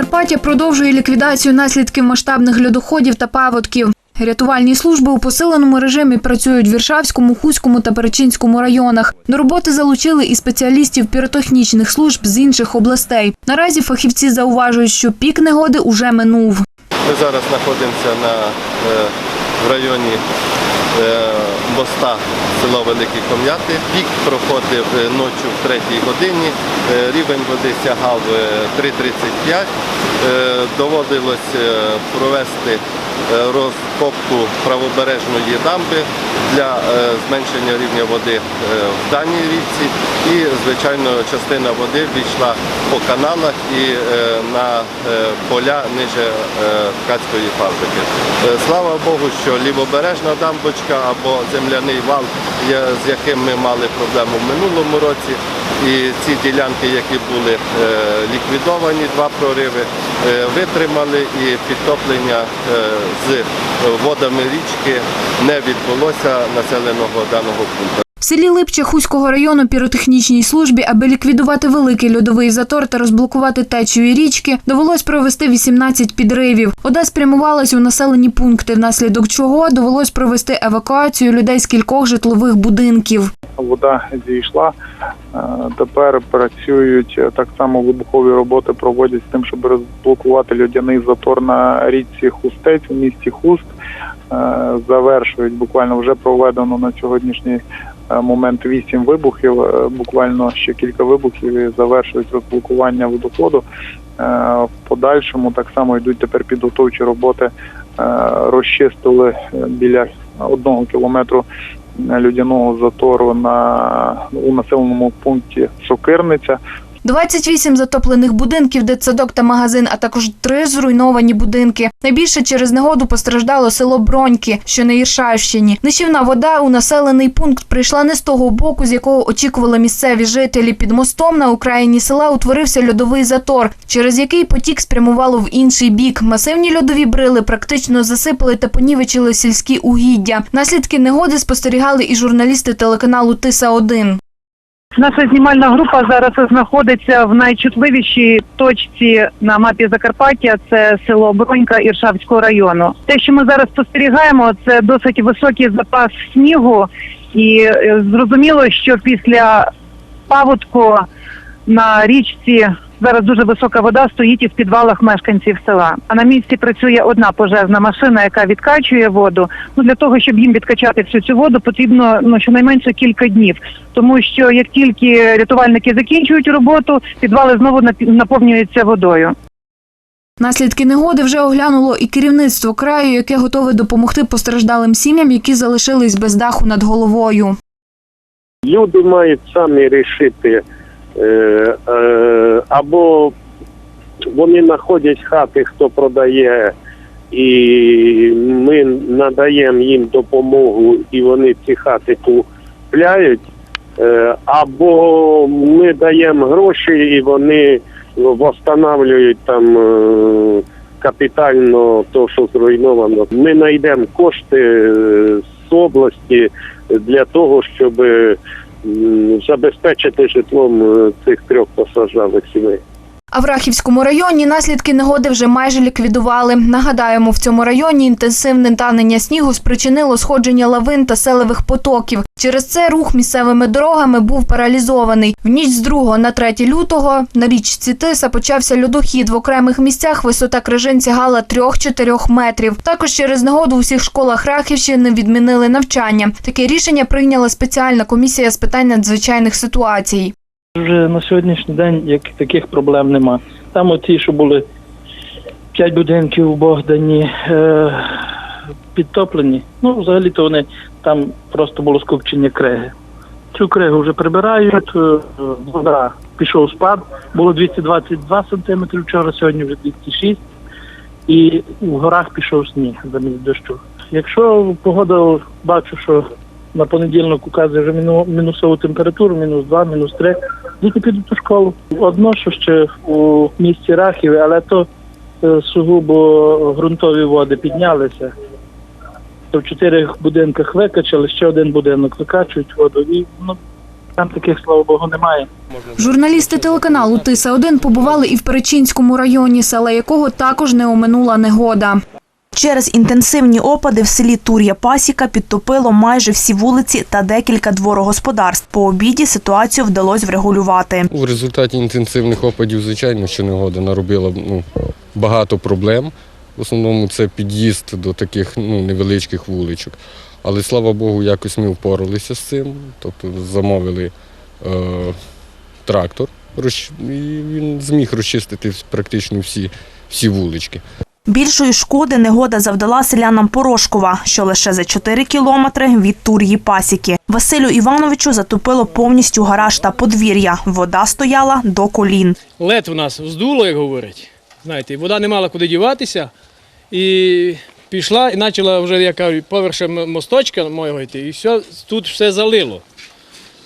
Закарпаття продовжує ліквідацію наслідків масштабних льодоходів та паводків. Рятувальні служби у посиленому режимі працюють в Віршавському, Хуському та Перечинському районах. До роботи залучили і спеціалістів піротехнічних служб з інших областей. Наразі фахівці зауважують, що пік негоди уже минув. Ми зараз знаходимося на, е, в районі е, моста село Великі Ком'яти. Пік проходив е, ночі в 3 годині. Е, Рівень води сягав е, 3,35. Е, Доводилось провести розкопку правобережної дамби для е, зменшення рівня води е, в даній річці. І, звичайно, частина води війшла по каналах і е, на е, поля ниже е, ткацької фабрики. Е, Слава Богу, що лівобережна дамбочка або земляний вал, з яким ми мали проблему в минулому році. І ці ділянки, які були е, ліквідовані, два прориви, е, витримали і підтоплення е, з водами річки не відбулося населеного даного пункту. В селі Липче Хуського району піротехнічній службі, аби ліквідувати великий льодовий затор та розблокувати течію річки, довелось провести 18 підривів. Вода спрямувалась у населені пункти, внаслідок чого довелось провести евакуацію людей з кількох житлових будинків. Вода зійшла. Е, Тепер працюють е, так само вибухові роботи проводять з тим, щоб розблокувати льодяний затор на річці Хустець у місті Хуст. Е, Завершують буквально вже проведено на сьогоднішній момент вісім вибухів. Буквально ще кілька вибухів і завершують розблокування водоходу. В подальшому так само йдуть тепер підготовчі роботи. Розчистили біля одного кілометру людяного затору на у населеному пункті Сокирниця. 28 затоплених будинків, дитсадок та магазин, а також три зруйновані будинки. Найбільше через негоду постраждало село Броньки, що на Іршавщині. Нищівна вода у населений пункт прийшла не з того боку, з якого очікували місцеві жителі. Під мостом на окраїні села утворився льодовий затор, через який потік спрямувало в інший бік. Масивні льодові брили практично засипали та понівечили сільські угіддя. Наслідки негоди спостерігали і журналісти телеканалу Тиса 1 Наша знімальна група зараз знаходиться в найчутливішій точці на мапі Закарпаття. Це село Бронька Іршавського району. Те, що ми зараз спостерігаємо, це досить високий запас снігу, і е, зрозуміло, що після паводку на річці зараз дуже висока вода стоїть і в підвалах мешканців села. А на місці працює одна пожежна машина, яка відкачує воду. Ну для того, щоб їм відкачати всю цю воду, потрібно ну щонайменше кілька днів. Тому що як тільки рятувальники закінчують роботу, підвали знову наповнюються водою. Наслідки негоди вже оглянуло і керівництво краю, яке готове допомогти постраждалим сім'ям, які залишились без даху над головою. Люди мають самі рішити, е, е, або вони знаходять хати, хто продає, і ми надаємо їм допомогу, і вони ці хати купляють, е, або ми даємо гроші, і вони встановлюють там капітально то, що зруйновано. Ми знайдемо кошти з області для того, щоб забезпечити житлом е, цих трьох постраждалих сімей. А в Рахівському районі наслідки негоди вже майже ліквідували. Нагадаємо, в цьому районі інтенсивне танення снігу спричинило сходження лавин та селевих потоків. Через це рух місцевими дорогами був паралізований. В ніч з 2 на 3 лютого на річці Тиса почався льодохід. В окремих місцях висота крижин сягала 3-4 метрів. Також через негоду у всіх школах Рахівщини відмінили навчання. Таке рішення прийняла спеціальна комісія з питань надзвичайних ситуацій. Вже на сьогоднішній день як таких проблем нема. Там оті, що були п'ять будинків у Богдані е, підтоплені. Ну, взагалі-то вони там просто було скупчення криги. Цю кригу вже прибирають, е, вода пішов спад, було 222 сантиметри вчора, сьогодні вже 206. І в горах пішов сніг замість дощу. Якщо погода бачу, що на понеділок указує вже міну- мінусову температуру, мінус 2, мінус 3. Діти підуть у школу. Одно, що ще у місті Рахів, але то е, сугубо ґрунтові води піднялися. То в чотирьох будинках викачали, ще один будинок викачують воду. І ну, Там таких, слава Богу, немає. Журналісти телеканалу Тиса 1 побували і в Перечинському районі, села якого також не оминула негода. Через інтенсивні опади в селі Тур'я Пасіка підтопило майже всі вулиці та декілька дворогосподарств. По обіді ситуацію вдалося врегулювати. У результаті інтенсивних опадів, звичайно, що негода наробила ну, багато проблем. В основному це під'їзд до таких ну, невеличких вуличок. Але слава Богу, якось ми впоралися з цим. Тобто замовили е, трактор, і він зміг розчистити практично всі, всі вулички. Більшої шкоди негода завдала селянам Порошкова, що лише за 4 кілометри від Тур'ї Пасіки. Василю Івановичу затопило повністю гараж та подвір'я. Вода стояла до колін. лед в нас вздуло, як говорять. Знаєте, вода не мала куди діватися. І пішла і почала вже, я кажу, поверше мосточка моєго йти, і все, тут все залило.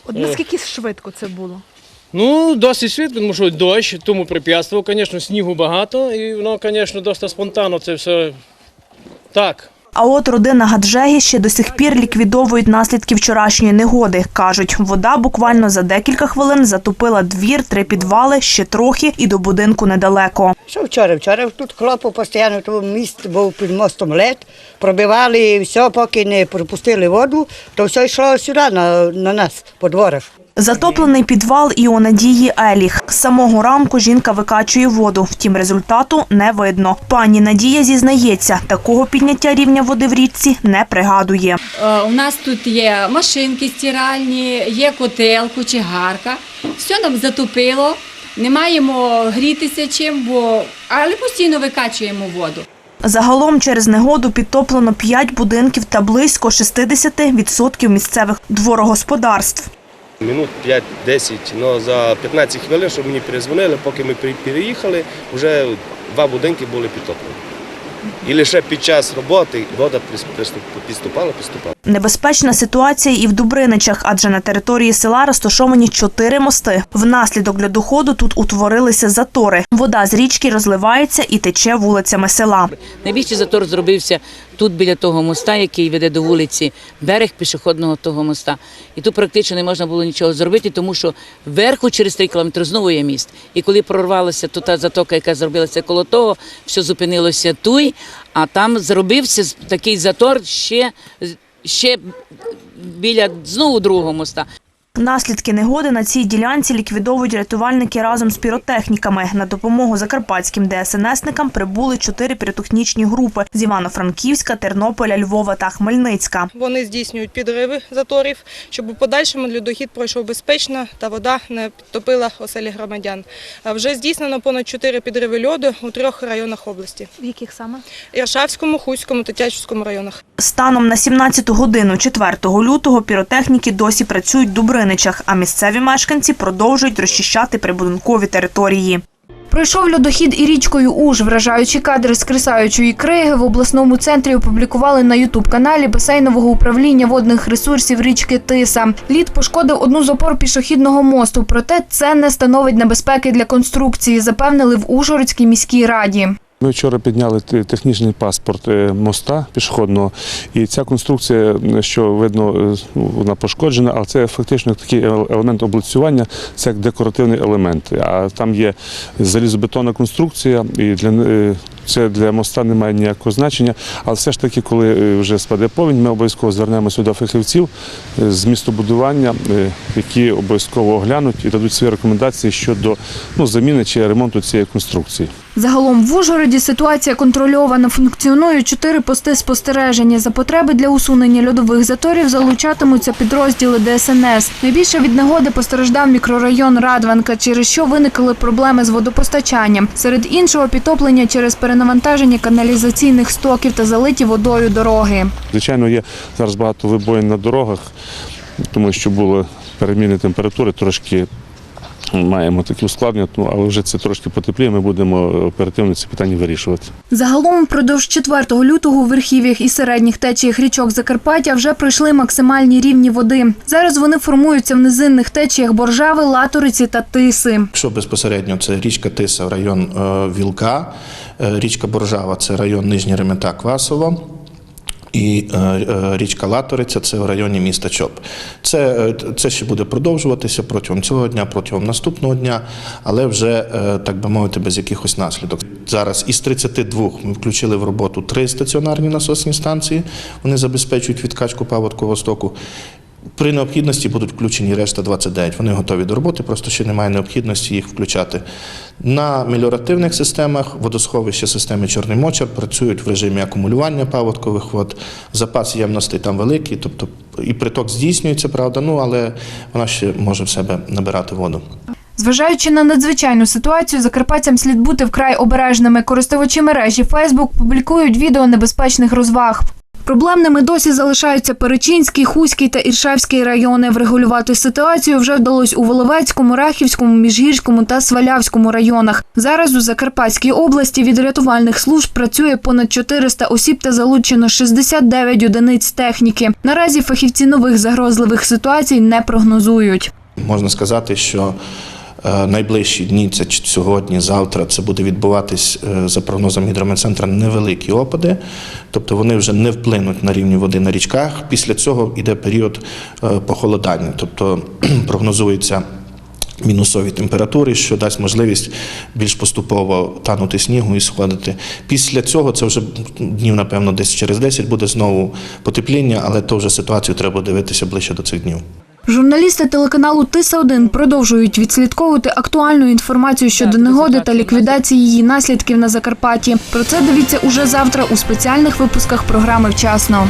От наскільки швидко це було? Ну, досить швидко, тому що дощ, тому препятствував, звісно, снігу багато, і воно, звісно, досить спонтанно це все так. А от родина Гаджегі ще до сих пір ліквідовують наслідки вчорашньої негоди. Кажуть, вода буквально за декілька хвилин затопила двір, три підвали, ще трохи і до будинку недалеко. Що вчора? Вчора тут хлопу постійно тут міст був під мостом лед, пробивали і все, поки не пропустили воду, то все йшло сюди на, на нас по дворах. Затоплений підвал і у Надії Еліх. З самого ранку жінка викачує воду, втім результату не видно. Пані Надія зізнається, такого підняття рівня води в річці не пригадує. Е, У нас тут є машинки стиральні, є котел, кочегарка. Все нам затопило. Не маємо грітися чим, бо але постійно викачуємо воду. Загалом через негоду підтоплено 5 будинків та близько 60% місцевих дворогосподарств. Минут 5-10, але за 15 хвилин, щоб мені перезвонили, поки ми переїхали, вже два будинки були підтоплені. І лише під час роботи вода підступала, підступала. Небезпечна ситуація і в Дубриничах, адже на території села розташовані чотири мости. Внаслідок льодоходу тут утворилися затори. Вода з річки розливається і тече вулицями села. Найбільший затор зробився тут біля того моста, який веде до вулиці, берег пішохідного того моста. І тут практично не можна було нічого зробити, тому що вверху через 3 кілометри знову є міст. І коли прорвалася то та затока, яка зробилася коло того, все зупинилося туй, а там зробився такий затор ще, ще біля знову другого моста. Наслідки негоди на цій ділянці ліквідовують рятувальники разом з піротехніками. На допомогу закарпатським ДСНСникам прибули чотири піротехнічні групи з Івано-Франківська, Тернополя, Львова та Хмельницька. Вони здійснюють підриви заторів, щоб у подальшому льодохід пройшов безпечно та вода не підтопила оселі громадян. Вже здійснено понад чотири підриви льоду у трьох районах області: В яких саме? Іршавському, Хуському та Тячівському районах. Станом на 17 годину 4 лютого піротехніки досі працюють в Дубриничах, а місцеві мешканці продовжують розчищати прибудинкові території. Пройшов льодохід і річкою Уж. Вражаючі кадри з крисаючої криги в обласному центрі опублікували на ютуб-каналі басейнового управління водних ресурсів річки Тиса. Лід пошкодив одну з опор пішохідного мосту, проте це не становить небезпеки для конструкції, запевнили в Ужгородській міській раді. Ми вчора підняли технічний паспорт е, моста пішохідного, і ця конструкція, що видно, е, ну, вона пошкоджена, але це фактично такий елемент облицювання, це як декоративний елемент. А там є залізобетонна конструкція, і для е, це для моста не має ніякого значення. Але все ж таки, коли вже спаде повінь, ми обов'язково звернемо сюди фахівців з містобудування, які обов'язково оглянуть і дадуть свої рекомендації щодо ну, заміни чи ремонту цієї конструкції. Загалом в Ужгороді ситуація контрольована. Функціонують чотири пости спостереження. За потреби для усунення льодових заторів залучатимуться підрозділи ДСНС. Найбільше від негоди постраждав мікрорайон Радванка, через що виникли проблеми з водопостачанням. Серед іншого підтоплення через перенавантаження каналізаційних стоків та залиті водою дороги. Звичайно, є зараз багато вибоїн на дорогах, тому що були переміни температури, трошки маємо такі ускладнення, ну, але вже це трошки потепліє, ми будемо оперативно ці питання вирішувати. Загалом впродовж 4 лютого у верхів'ях і середніх течіях річок Закарпаття вже пройшли максимальні рівні води. Зараз вони формуються в низинних течіях Боржави, Латориці та Тиси. Якщо безпосередньо це річка Тиса, район е, Вілка, е, річка Боржава це район Нижня Ремета Квасова. І е, е, річка Латориця це в районі міста Чоп. Це, е, це ще буде продовжуватися протягом цього дня, протягом наступного дня, але вже, так би мовити, без якихось наслідок. Зараз із 32 ми включили в роботу три стаціонарні насосні станції. Вони забезпечують відкачку паводкового стоку. При необхідності будуть включені решта 29. Вони готові до роботи, просто ще немає необхідності їх включати. На меліоративних системах водосховища системи Чорний Мочар працюють в режимі акумулювання паводкових вод. Запас ємностей там великий, тобто і приток здійснюється, правда, ну але вона ще може в себе набирати воду. Зважаючи на надзвичайну ситуацію, закарпатцям слід бути вкрай обережними. Користувачі мережі Facebook публікують відео небезпечних розваг. Проблемними досі залишаються Перечинський, Хуський та Іршавський райони. Врегулювати ситуацію вже вдалося у Воловецькому, Рахівському, Міжгірському та Свалявському районах. Зараз у Закарпатській області від рятувальних служб працює понад 400 осіб та залучено 69 одиниць техніки. Наразі фахівці нових загрозливих ситуацій не прогнозують. Можна сказати, що найближчі дні, це сьогодні, завтра, це буде відбуватись е, за прогнозом гідрометцентра невеликі опади, тобто вони вже не вплинуть на рівні води на річках. Після цього йде період е, похолодання, тобто прогнозується. Мінусові температури, що дасть можливість більш поступово танути снігу і сходити. Після цього це вже днів, напевно, десь через 10 буде знову потепління, але то вже ситуацію треба дивитися ближче до цих днів. Журналісти телеканалу Тиса 1 продовжують відслідковувати актуальну інформацію щодо негоди та ліквідації її наслідків на Закарпатті. Про це дивіться уже завтра у спеціальних випусках програми Вчасно.